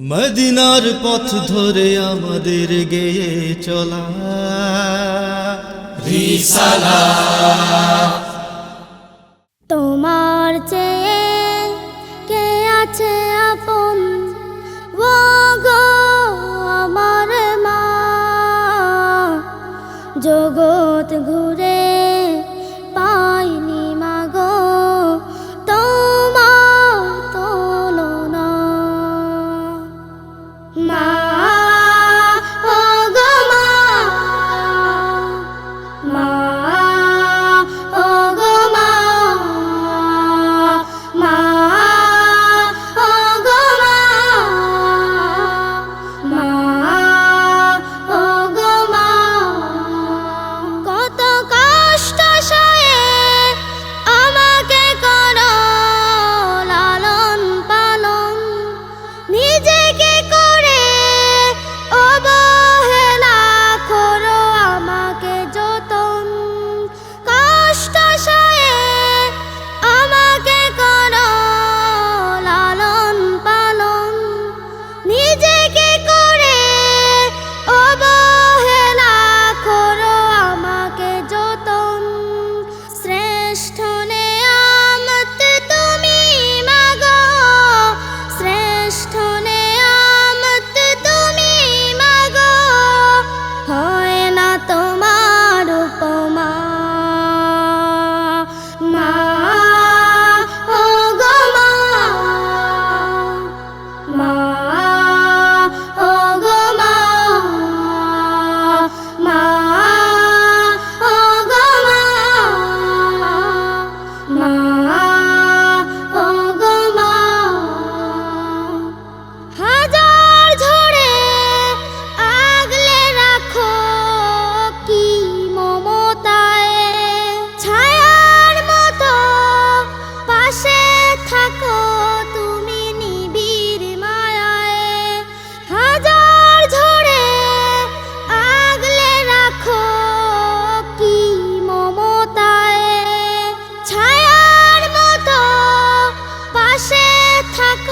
মদিনার পথ ধরে আমাদের গেয়ে চলা। তোমার চেয়ে কে আছে আপন? গো আমার মা। জগৎ ঘুরে থাক